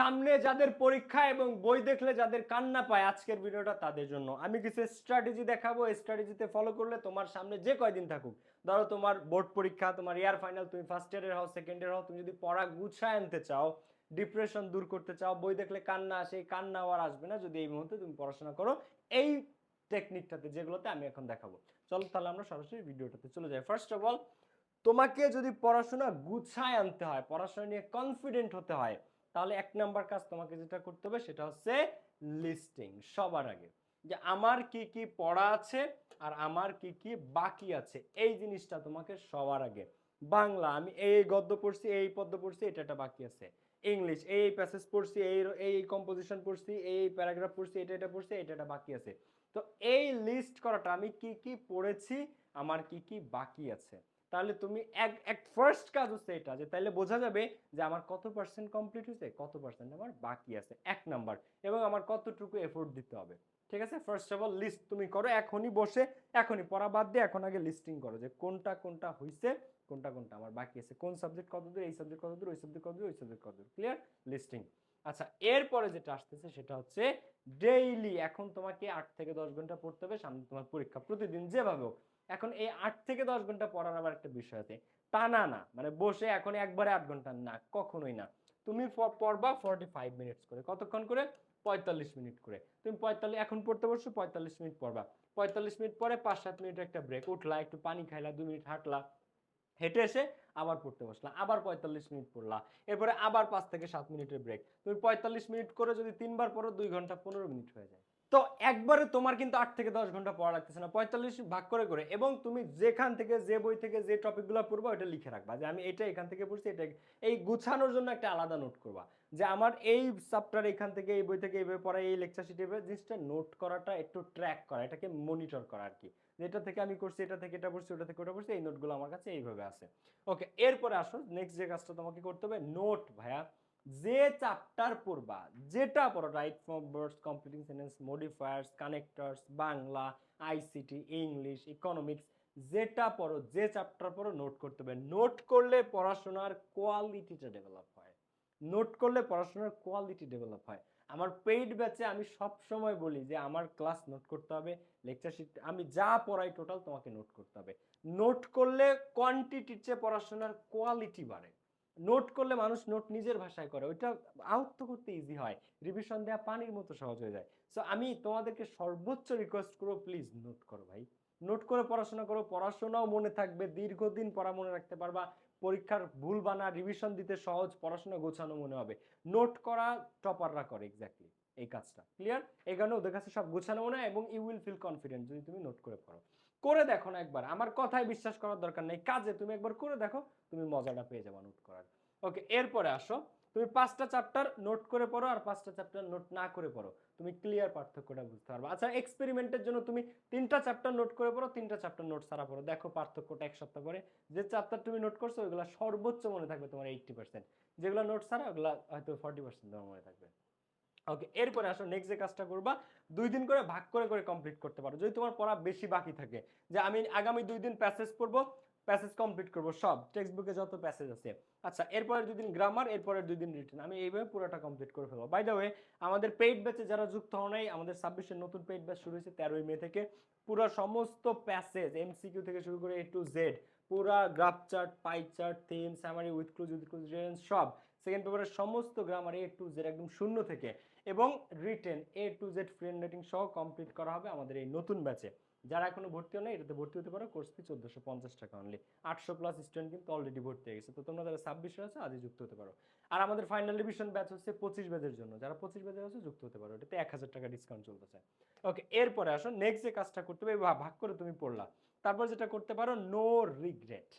সামনে যাদের পরীক্ষা এবং বই দেখলে যাদের কান্না পায় আজকের ভিডিওটা তাদের জন্য। আমি কিছু স্ট্র্যাটেজি দেখাবো স্ট্র্যাটেজিতে ফলো করলে তোমার সামনে যে কয়দিন থাকুক। ধরো তোমার বোর্ড পরীক্ষা, তোমার ইয়ার ফাইনাল তুমি ফার্স্ট ইয়ারের হও সেকেন্ড ইয়ার হও, তুমি যদি পড়া গুছায় আনতে চাও ডিপ্রেশন দূর করতে চাও, বই দেখলে কান্না আসে, এই কান্না আর আসবে না, যদি এই মুহূর্তে তুমি পড়াশোনা করো, এই টেকনিকটাতে যেগুলোতে আমি এখন দেখাবো। চলো তাহলে আমরা সরাসরি ভিডিওটাতে চলে যাই। ফার্স্ট অফ অল তোমাকে যদি পড়াশোনা গুছায় আনতে হয়, পড়াশোনা নিয়ে কনফিডেন্ট হতে হয় তাহলে এক নাম্বার কাজ তোমাকে যেটা করতে হবে, সেটা হচ্ছে লিস্টিং সবার আগে। যে আমার কি কি পড়া আছে আর আমার কি কি বাকি আছে, এই জিনিসটা তোমাকে সবার আগে। বাংলা, আমি এই গদ্য পড়ছি, এই পদ্য পড়ছি, এটা একটা বাকি আছে। ইংলিশ, এই প্যাসেজ পড়ছি, এই এই কম্পোজিশন পড়ছি, এই প্যারাগ্রাফ পড়ছি, এটা এটা পড়ছি, এটা এটা বাকি আছে। তো এই লিস্ট করাটা আমি কি কি পড়েছি, আমার কি কি বাকি আছে? তাহলে তুমি এক এক ফার্স্ট কাজ হচ্ছে এটা, যে তাহলে বোঝা যাবে যে আমার কত পার্সেন্ট কমপ্লিট হয়েছে, কত পার্সেন্ট আমার বাকি আছে, এক নাম্বার এবং আমার কতটুকু এফোর্ট দিতে হবে। ঠিক আছে? ফার্স্ট অফ অল লিস্ট তুমি করো, এখনই বসে, এখনই পড়া বাদ দিয়ে এখন আগে লিস্টিং করো, যে কোনটা কোনটা হয়েছে কোনটা কোনটা আমার বাকি আছে, কোন সাবজেক্ট কত দূর, এই সাবজেক্ট কত দূর, ওই সাবজেক্ট কত দূর, ওই সাবজেক্ট কত দূর ক্লিয়ার লিস্টিং আচ্ছা এরপরে যেটা আসতেছে সেটা হচ্ছে ডেইলি এখন তোমাকে আট থেকে দশ ঘণ্টা পড়তে হবে, সামনে তোমার পরীক্ষা, প্রতিদিন যেভাবে হোক। এখন এই আট থেকে দশ ঘণ্টা পড়ার আবার একটা বিষয় আছে। টানা না না মানে বসে এখন একবারে আট ঘণ্টা না, কখনোই না। তুমি পড়বা ফর্টি ফাইভ মিনিটস করে, কতক্ষণ করে? পঁয়তাল্লিশ মিনিট করে। তুমি পঁয়তাল্লিশ এখন পড়তে বসছো, পঁয়তাল্লিশ মিনিট পড়বা। পঁয়তাল্লিশ মিনিট পরে পাঁচ, সাত মিনিট একটা ব্রেক উঠলা, একটু পানি খাইলা, দু মিনিট হাঁটলা, হেঁটে এসে আবার পড়তে বসলা, আবার পঁয়তাল্লিশ মিনিট পড়লা। এরপরে আবার পাঁচ থেকে সাত মিনিটের ব্রেক তুমি পঁয়তাল্লিশ মিনিট করে যদি তিনবার পড়ো, দুই ঘণ্টা পনেরো মিনিট হয়ে যায়। তো একবারে তোমার কিন্তু আট থেকে দশ ঘণ্টা পড়া লাগতেছে না। পঁয়তাল্লিশ ভাগ করে করে এবং তুমি যেখান থেকে যে বই থেকে যে টপিকগুলো পড়ব ওটা লিখে রাখবা। যে আমি এটা এখান থেকে পড়ছি, এটা এই গুছানোর জন্য একটা আলাদা নোট করবা। যে আমার এই চ্যাপ্টার এখান থেকে, এই বই থেকে, এই বই পড়া এই লেকচার শিটে জিনিসটা নোট করাটা একটু ট্র্যাক করা, এটাকে মনিটর করা আর কি। এটা থেকে আমি করছি, এটা থেকে এটা পড়ছি, ওটা থেকে ওটা পড়ছি, এই নোটগুলো আমার কাছে এইভাবে আছে। ওকে এরপরে আসো নেক্সট যে কাজটা তোমাকে করতে হবে নোট ভাইয়া। যে চ্যাপ্টার পড়বা, যেটা পড়ো right from birds completing sentence modifiers connectors Bangla ICT English economics যেটা পড়ো, যে চ্যাপ্টার পড়ো নোট করতে হবে। নোট করলে পড়াশোনার কোয়ালিটিটা ডেভেলপ হয়। নোট করলে পড়াশোনার কোয়ালিটি ডেভেলপ হয়। আমার পেইড ব্যাচে আমি সব সময় বলি যে, আমার ক্লাস নোট করতে হবে লেকচার শিট আমি যা পড়াই টোটাল তোমাকে নোট করতে হবে। নোট করলে কোয়ান্টিটির চেয়ে পড়াশোনার কোয়ালিটি বাড়ে। নোট করলে মানুষ নোট নিজের ভাষায় করে। ওইটা আয়ত্ত করতে ইজি হয়। রিভিশন দেওয়া পানির মতো সহজ হয়ে যায়। সো আমি তোমাদেরকে সর্বোচ্চ রিকোয়েস্ট করব প্লিজ নোট করো ভাই। নোট করে পড়াশোনা করো। পড়াশোনাও মনে থাকবে। দীর্ঘদিন পড়া মনে রাখতে পারবা। পরীক্ষার ভুল বানা রিভিশন দিতে সহজ, পড়াশোনা গোছানো মনে হবে। নোট করা টপাররা করে এক্স্যাক্টলি এই কাজটা। ক্লিয়ার এই কারণে ওদের কাছে সব গোছানো মনে হয় এবং ইউ উইল ফিল কনফিডেন্ট যদি তুমি নোট করে পড়ো। করে দেখো না একবার। আমার কথায় বিশ্বাস করার দরকার নেই। কাজে তুমি একবার করে দেখো, তুমি মজাটা পেয়ে যাবে নোট করার। ওকে এরপরে আসো। তুমি পাঁচটা চ্যাপ্টার নোট করে পড়ো আর পাঁচটা চ্যাপ্টার নোট না করে পড়ো। তুমি ক্লিয়ার পার্থক্যটা বুঝতে পারবে। আচ্ছা এক্সপেরিমেন্টের জন্য তুমি তিনটা চ্যাপ্টার নোট করে পড়ো, তিনটা চ্যাপ্টার নোট সারা পড়ো। দেখো পার্থক্যটা এক সপ্তাহ পরে। যে চ্যাপ্টার তুমি নোট করছ, ওইগুলো সর্বোচ্চ মনে থাকবে তোমার এইটটি পার্সেন্ট যেগুলো নোট সারা ওগুলো হয়তো ফর্টি পার্সেন্ট তোমার মনে থাকবে। ওকে এরপরে আসো নেক্সট যে কাজটা করবা, দুই দিন করে ভাগ করে করে কমপ্লিট করতে পারো। যদি তোমার পড়া বেশি বাকি থাকে, যে আমি আগামী দুই দিন প্যাসেজ পড়ব প্যাসেজ কমপ্লিট করব, সব টেক্সট বুকে যত প্যাসেজ আছে। আচ্ছা এরপরে দুই দিন গ্রামার এরপরে দুই দিন রিটেন আমি এইভাবে পুরোটা কমপ্লিট করে ফেলব। বাই দ্য ওয়ে আমাদের পেইড ব্যাচে যারা যুক্ত হও নাই, আমাদের ছাব্বিশের নতুন পেইড ব্যাচ শুরু হয়েছে তেরোই মে থেকে। পুরো সমস্ত প্যাসেজ এমসিকিউ থেকে শুরু করে এ টু জেড পুরা graph chart pie chart theme summary with clues with clues সব সেকেন্ড পেপারের সমস্ত গ্রামার এ টু জেড একদম শূন্য থেকে এবং written A to Z friend rating সহ কমপ্লিট করা হবে আমাদের এই নতুন ব্যাচে যারা এখনও ভর্তি হয় না এটাতে ভর্তি হতে পারো কোর্স ফি চোদ্দোশো পঞ্চাশ টাকা অনলি আটশো প্লাস স্টুডেন্ট কিন্তু অলরেডি ভর্তি হয়ে গেছে। তো তোমরা যারা ছাব্বিশে আছে, আজই যুক্ত হতে পারো। আর আমাদের ফাইনাল ডিভিশন ব্যাচ হচ্ছে পঁচিশ ব্যাচের জন্য। যারা পঁচিশ ব্যাচের আছে, যুক্ত হতে পারো। এটাতে এক হাজার টাকা ডিসকাউন্ট চলতেছে। ওকে এরপরে আসো নেক্সট যে কাজটা করতে হবে ভাগ করে তুমি পড়লা। তারপর যেটা করতে পারো নো রিগ্রেট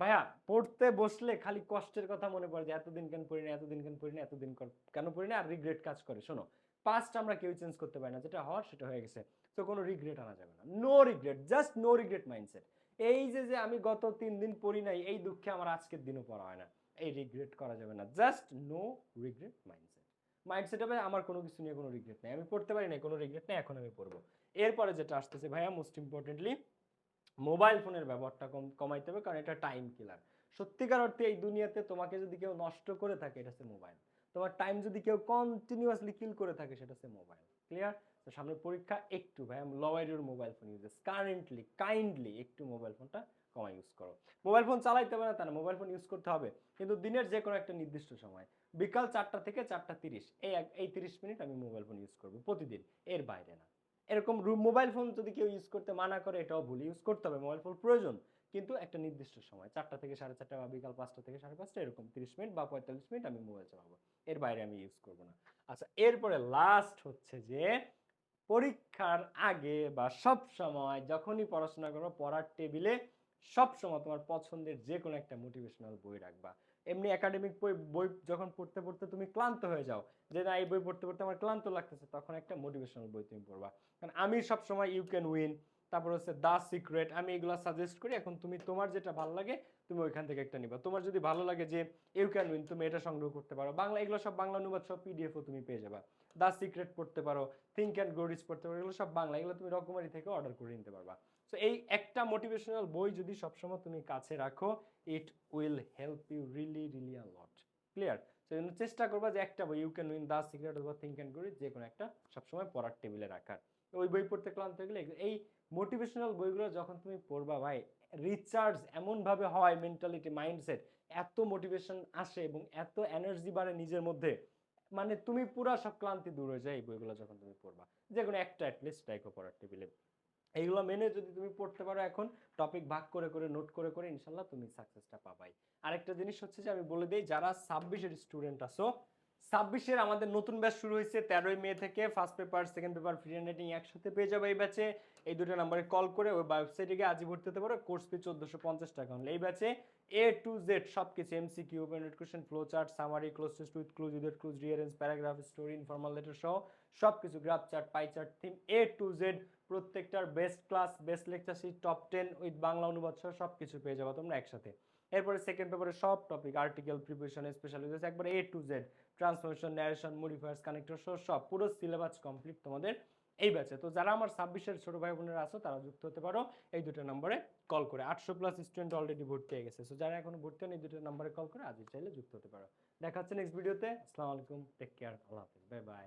ভাইয়া, পড়তে বসলে খালি কষ্টের কথা মনে পড়ে যে এতদিন কেন পড়ি না, এতদিন কেন পড়ি না, এতদিন কেন পড়ি না, আর রিগ্রেট কাজ করে। শোনো পাস্ট আমরা কেউ চেঞ্জ করতে পারি না, যেটা হওয়ার সেটা হয়ে গেছে। তো কোনো রিগ্রেট আনা যাবে না। No regret just no regret mindset এই যে যে আমি গত তিন দিন পড়ি নাই, এই দুঃখে আমার আজকের দিনও পড়া হয় না। এই রিগ্রেট করা যাবে না। Just no regret mindset mindset হবে, আমার কোনো কিছু নিয়ে কোনো রিগ্রেট নেই। আমি পড়তে পারি না কোনো রিগ্রেট নেই, এখন আমি পড়ব। এরপরে যেটা আসতেছে, ভাইয়া মোস্ট ইম্পর্টেন্টলি মোবাইল ফোনের ব্যবহারটা কম, কমাইতে হবে, কারণ এটা টাইম কিলার সত্যিকার অর্থে এই দুনিয়াতে তোমাকে যদি কেউ নষ্ট করে থাকে, এটা হচ্ছে মোবাইল। তোমার টাইম যদি কেউ কন্টিনিউয়াসলি কিল করে থাকে, সেটা হচ্ছে মোবাইল। ক্লিয়ার তো সামনে পরীক্ষা একটু, ভাই lower your mobile phone usages currently kindly একটু মোবাইল ফোনটা কমা ইউজ করো। মোবাইল ফোন চালাইতে পারে না, তা না মোবাইল ফোন ইউজ করতে হবে। কিন্তু দিনের যে কোনো একটা নির্দিষ্ট সময়, বিকাল চারটা থেকে চারটা তিরিশ, এই এক- এই তিরিশ মিনিট আমি মোবাইল ফোন ইউজ করব প্রতিদিন, এর বাইরে না। এরকম মোবাইল ফোন যদি কেউ ইউজ করতে মানা করে, এটাও ভুল। ইউজ করতে হবে মোবাইল ফোন প্রয়োজন। কিন্তু একটা নির্দিষ্ট সময়, চারটা থেকে সাড়ে চারটা বা বিকাল পাঁচটা থেকে সাড়ে পাঁচটা, এরকম তিরিশ মিনিট বা পঁয়তাল্লিশ মিনিট আমি মোবাইল চালাবো। এর বাইরে আমি ইউজ করব না। আচ্ছা এরপরে লাস্ট হচ্ছে যে, পরীক্ষার আগে বা সব সময় যখনই পড়াশোনা করো পড়ার টেবিলে সব সময় তোমার পছন্দের যে কোনো একটা মোটিভেশনাল বই রাখবা। এমনি একাডেমিক বই বই যখন পড়তে পড়তে তুমি ক্লান্ত হয়ে যাও, যে না, এই বই পড়তে পড়তে আমার ক্লান্ত লাগতেছে, তখন একটা মোটিভেশনাল বই তুমি পড়বা। কারণ আমি সব সময় ইউ ক্যান উইন তারপর হচ্ছে দা সিক্রেট আমি এগুলো সাজেস্ট করি, এখন তুমি তোমার যেটা ভালো লাগে, তুমি ওইখান থেকে একটা নিবা। তোমার যদি ভালো লাগে যে ইউ ক্যান উইন তুমি এটা সংগ্রহ করতে পারো। বাংলা, এগুলো সব বাংলা অনুবাদ, সব পিডিএফও তুমি পেয়ে যাবা। দা সিক্রেট পড়তে পারো থিঙ্ক অ্যান্ড গ্রো রিচ পড়তে পারো, এগুলো সব বাংলা, এগুলো তুমি রকমারি থেকে অর্ডার করে নিতে পারবা। সো এই একটা মোটিভেশনাল বই যদি সবসময় তুমি কাছে রাখো it will help you really really a lot clear সেই জন্য চেষ্টা করবা যে একটা বই you can win the secret অথবা থিঙ্ক অ্যান্ড গ্রো রিচ যে কোনো একটা সবসময় পড়ার টেবিলে রাখার। ওই বই পড়তে ক্লান্ত গেলে এই মোটিভেশনাল বইগুলো যখন তুমি পড়বা, ভাই রিচার্জ এমনভাবে হয় মেন্টালিটি মাইন্ডসেট এত মোটিভেশন আসে এবং এত এনার্জি বাড়ে নিজের মধ্যে মানে তুমি পুরা সব ক্লান্তি দূর হয়ে যায় এই বইগুলো যখন তুমি পড়বা। যে কোনো একটা অ্যাটলিস্ট রাখো পড়ার টেবিলে এইগুলো মেনে যদি তুমি পড়তে পারো এখন টপিক ভাগ করে করে নোট করে করে, ইনশাল্লাহ তুমি সাকসেসটা পাবাই। আরেকটা জিনিস হচ্ছে যে, আমি বলে দিই, যারা ছাব্বিশের স্টুডেন্ট আছো, ছাব্বিশের আমাদের নতুন ব্যাচ শুরু হয়েছে তেরোই মে থেকে first paper second paper free hand একসাথে পেয়ে যাবে এই ব্যাচে এই দুটো নাম্বারে কল করে ওই ওয়েবসাইটে গিয়ে আজই ভর্তি হতে পারো কোর্স ফি চোদ্দোশো পঞ্চাশ টাকা। হলে এই ব্যাচে এ টু জেড সব কিছু MCQ open question flow chart summary close test with clues with clues rearrange paragraph story informal letter সহ সব কিছু graph chart pie chart theme A to Z প্রত্যেকটার best class best lecture sheet top ten with Bangla অনুবাদ সহ সব কিছু পেয়ে যাব তোমরা একসাথে। এরপরে সেকেন্ড পেপারে সব টপিক আর্টিকেল প্রিপারেশন স্পেশাল একবার A to Z transformation narration modifiers connector সহ সব, পুরো সিলেবাস কমপ্লিট তোমাদের এই ব্যাচে তো যারা আমার ছাব্বিশের ছোট ভাই বোনেরা আছো, তারা যুক্ত হতে পারো এই দুটো নম্বরে কল করে। আটশো প্লাস স্টুডেন্ট অলরেডি ভর্তি হয়ে গেছে। সো যারা এখনও ভর্তি হন এই দুটো নম্বরে কল করে, আজই চাইলে যুক্ত হতে পারো। দেখা হচ্ছে নেক্সট ভিডিওতে আসসালামু আলাইকুম। টেক কেয়ার আল্লাহ হাফিজ। Bye bye